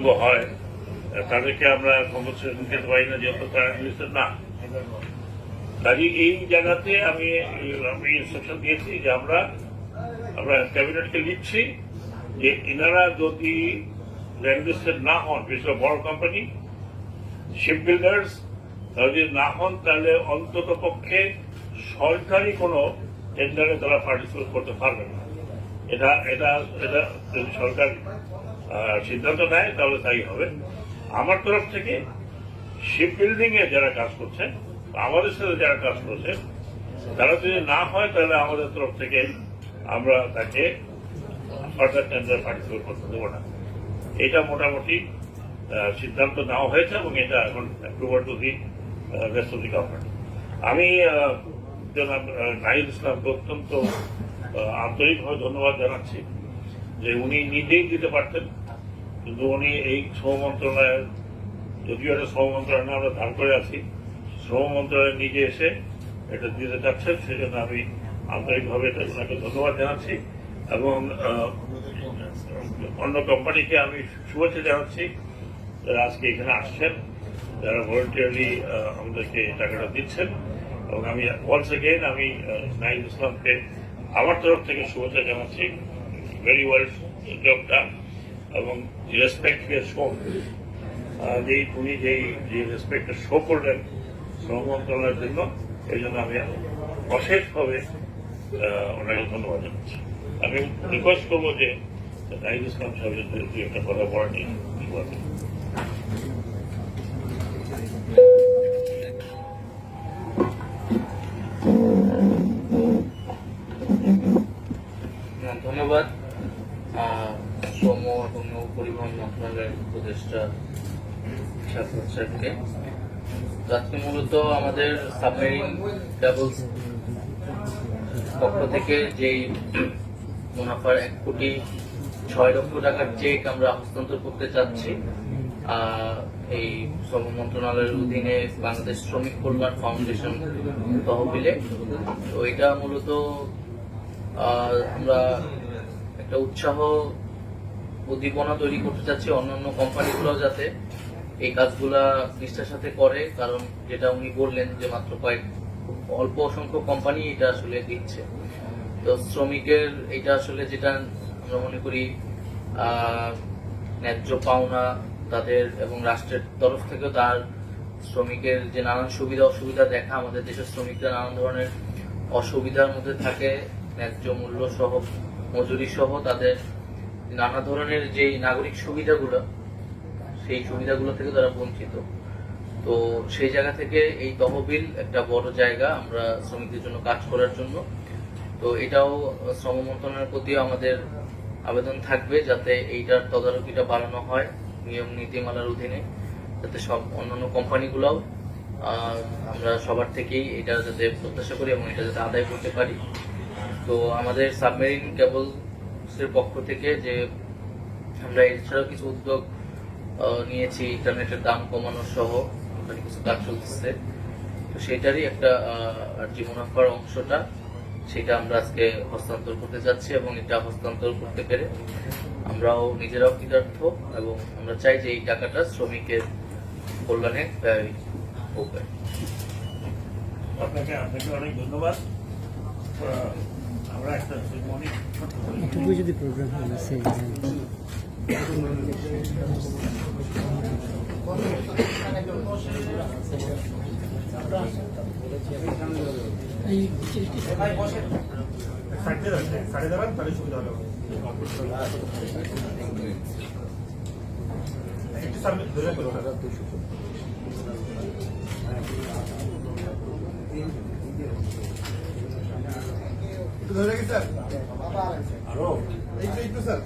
ভঙ্গ হয় তাদেরকে আমরা কম্পেনসেশন দিতে পারি না যেহেতু তারা না। কাজে এই জায়গাতে আমি আমি ইনস্ট্রাকশন দিয়েছি যে আমরা আমরা ক্যাবিনেটকে লিখছি যে এনারা যদি ল্যান্ডলিস্টেড না হন, বিশেষ বড় কোম্পানি শিপ বিল্ডার্স যদি না হন, তাহলে অন্তত পক্ষে সরকারি কোনো টেন্ডারে তারা পার্টিসিপেট করতে পারবে না। এটা এটা এটা সরকার সিদ্ধান্ত নেয়, তাহলে তাই হবে। আমার তরফ থেকে শিপ বিল্ডিং এ যারা কাজ করছে, আমাদের সাথে যারা কাজ করছে, তারা যদি না হয়, তাহলে আমাদের তরফ থেকে আমরা তাকে পার্টিসিপেট করতে দেবো না। এটা মোটামুটি সিদ্ধান্ত নেওয়া হয়েছে এবং এটা এখন approval to the rest of the government আমি জনাব নাহিদ ইসলামকে অত্যন্ত আন্তরিকভাবে ধন্যবাদ জানাচ্ছি যে উনি নিজেই দিতে পারতেন। কিন্তু উনি এই শ্রম মন্ত্রণালয়ের যদিও এটা শ্রম মন্ত্রণালয় আমরা ধার করে আছি। শ্রম মন্ত্রণালয় নিজে এসে এটা দিতে চাচ্ছেন, সেজন্য আমি আন্তরিকভাবে এটা ওনাকে ধন্যবাদ জানাচ্ছি এবং অন্য কোম্পানিকে আমি শুভেচ্ছা জানাচ্ছি যারা আজকে এখানে আসছেন, যারা ভলেন্টিয়ারলি আমাদেরকে টাকাটা দিচ্ছেন। এবং আমি ওয়ান্স এগেইন আমি নাইম ইসলামকে আমার তরফ থেকে শুভেচ্ছা জানাচ্ছি। ভেরি ওয়েল জবটা এবং রেসপেক্ট শো যে উনি যেই যে রেসপেক্টটা শো করলেন শ্রম মন্ত্রণালয়ের জন্য, এই জন্য আমি অশেষভাবে ওনাকে ধন্যবাদ জানাচ্ছি। আমি রিকোয়েস্ট করব যে তাই ইসলাম সাহেবের একটা কথা বলা শুরুতে মন্ত্রণালয়ের উপদেষ্টা শাসক সাহেবকে। তো আজকে মূলত আমাদের সাবমেরিন ডাবলস পক্ষ থেকে যেই মুনাফার এক কোটি ছয় লক্ষ টাকার চেক আমরা হস্তান্তর করতে চাচ্ছি এই শ্রম মন্ত্রণালয়ের অধীনে বাংলাদেশ শ্রমিক কল্যাণ ফাউন্ডেশন তহবিলে। তো এটা মূলত আমরা একটা উৎসাহ উদ্দীপনা তৈরি করতে চাচ্ছি অন্যান্য কোম্পানিগুলো যাতে এই কাজগুলা নিষ্ঠার সাথে করে, কারণ যেটা উনি বললেন যে মাত্র কয়েক, অল্প অসংখ্য কোম্পানি এটা আসলে দিচ্ছে। তো শ্রমিকের এটা আসলে যেটা আমরা মনে করি ন্যায্য পাওনা তাদের এবং রাষ্ট্রের তরফ থেকেও তার শ্রমিকের যে নানান সুবিধা, অসুবিধা দেখা, আমাদের দেশের শ্রমিকরা নানান ধরনের অসুবিধার মধ্যে থাকে, ন্যায্য মূল্য সহ, মজুরি সহ তাদের নানা ধরনের যে নাগরিক সুবিধাগুলো, সেই সুবিধাগুলো থেকে তারা বঞ্চিত। তো সেই জায়গা থেকে এই তহবিল একটা বড় জায়গা আমরা শ্রমিকদের জন্য কাজ করার জন্য। তো এটাও শ্রম মন্ত্রণালয়ের প্রতিও আমাদের আবেদন থাকবে যাতে এইটার তদারকিটা বাড়ানো হয় নিয়ম নীতিমালার অধীনে, যাতে সব অন্যান্য কোম্পানিগুলোও আমরা সবার থেকেই এটা যাতে প্রত্যাশা করি এবং এটা যাতে আদায় করতে পারি। তো আমাদের সাবমেরিন কেবলসের পক্ষ থেকে যে আমরা এছাড়াও কিছু উদ্যোগ নিয়েছি, ইন্টারনেটের দাম কমানো সহ ওখানে কিছু কাজ চলতেছে। তো সেটারই একটা যে মুনাফার অংশটা, সেটা আমরা আজকে হস্তান্তর করতে যাচ্ছি এবং এটা হস্তান্তর করতে পেরে আমরাও নিজেরাও কৃতার্থ এবং আমরা চাই যে এই টাকাটা শ্রমিকের কল্যাণে ব্যয় হোক। আপনাকে আপনাকে অনেক ধন্যবাদ। এটুকু যদি প্রোগ্রাম হয় সেই এই সাইডে দাঁড়ান সাইডে দাঁড়ান তাহলে সুবিধা হবে ধরে করো একটু ধরে রাখি স্যার আরও একটু একটু স্যার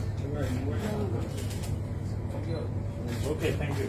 ওকে থ্যাংক ইউ